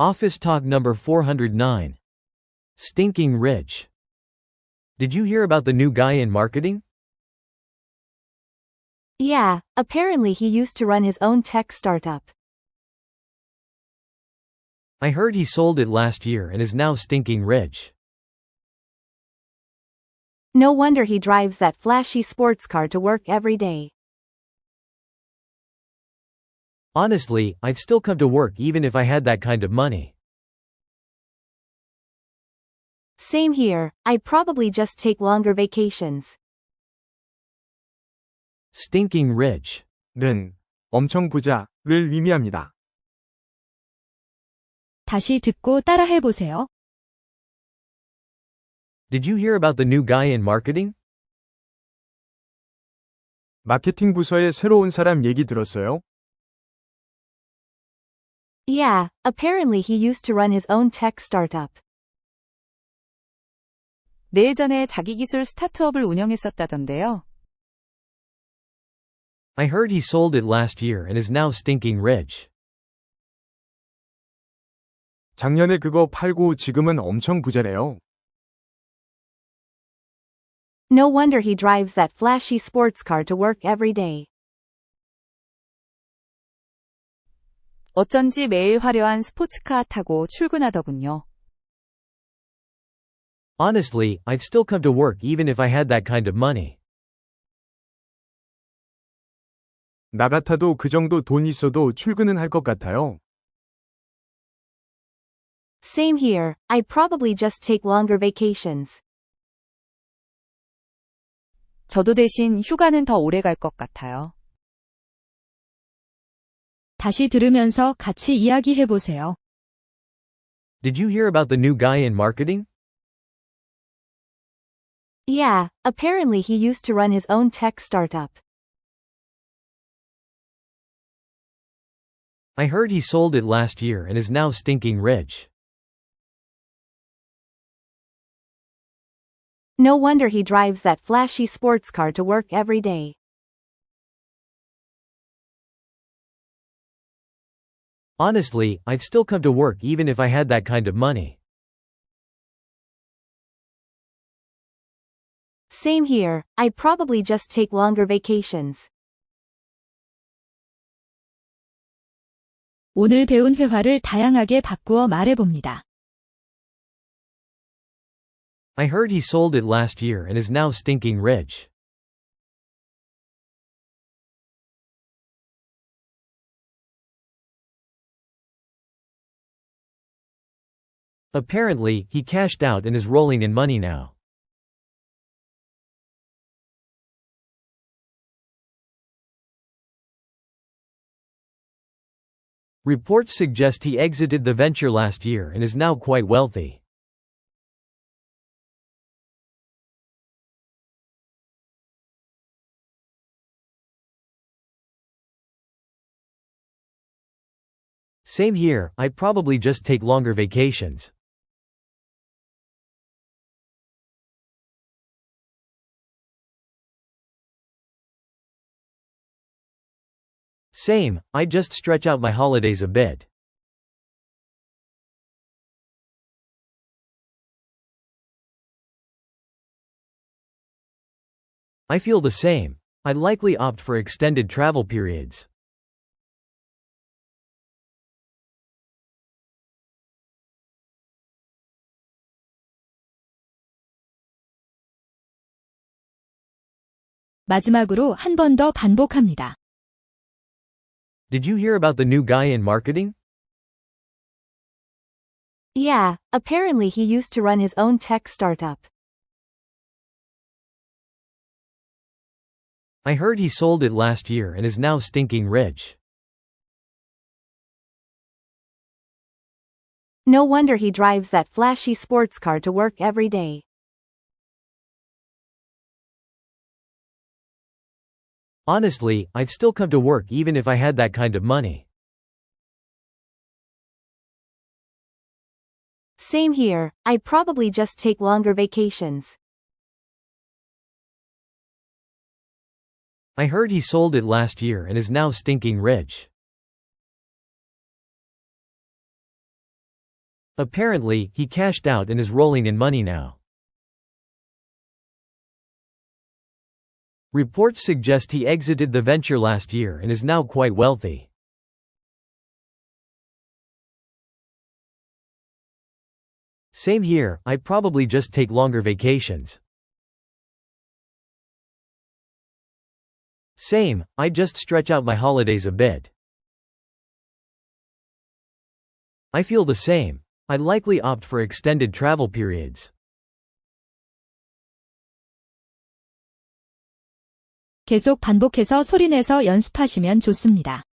Office Talk number 409. Stinking Rich. Did you hear about the new guy in marketing? Yeah, apparently he used to run his own tech startup. I heard he sold it last year and is now stinking rich. No wonder he drives that flashy sports car to work every day. Honestly, I'd still come to work even if I had that kind of money. Same here, I'd probably just take longer vacations. Stinking rich. 는 엄청 부자를 의미합니다. 다시 듣고 따라해 보세요. Did you hear about the new guy in marketing? 마케팅 부서의 새로운 사람 얘기 들었어요? Yeah, apparently he used to run his own tech startup. 네 예전에 자기 기술 스타트업을 운영했었다던데요. I heard he sold it last year and is now stinking rich. 작년에 그거 팔고 지금은 엄청 부자래요. No wonder he drives that flashy sports car to work every day. 어쩐지 매일 화려한 스포츠카 타고 출근하더군요. Honestly, I'd still come to work even if I had that kind of money. 나 같아도 그 정도 돈 있어도 출근은 할 것 같아요. Same here, I'd probably just take longer vacations. 저도 대신 휴가는 더 오래 갈 것 같아요. 다시 들으면서 같이 이야기해 보세요. Did you hear about the new guy in marketing? Yeah, apparently he used to run his own tech startup. I heard he sold it last year and is now stinking rich. No wonder he drives that flashy sports car to work every day. Honestly, I'd still come to work even if I had that kind of money. Same here, I'd probably just take longer vacations. 오늘 배운 회화를 다양하게 바꾸어 말해 봅니다. I heard he sold it last year and is now stinking rich. Apparently, he cashed out and is rolling in money now. Reports suggest he exited the venture last year and is now quite wealthy. Same here, I'd probably just take longer vacations. Same, I'd just stretch out my holidays a bit. I feel the same. I'd likely opt for extended travel periods. 마지막으로 한 번 더 반복합니다. Did you hear about the new guy in marketing? Yeah, apparently he used to run his own tech startup. I heard he sold it last year and is now stinking rich. No wonder he drives that flashy sports car to work every day. Honestly, I'd still come to work even if I had that kind of money. Same here, I'd probably just take longer vacations. I heard he sold it last year and is now stinking rich. Apparently, he cashed out and is rolling in money now. Reports suggest he exited the venture last year and is now quite wealthy. Same here, I probably just take longer vacations. Same, I just stretch out my holidays a bit. I feel the same. I'd likely opt for extended travel periods. 계속 반복해서 소리내서 연습하시면 좋습니다.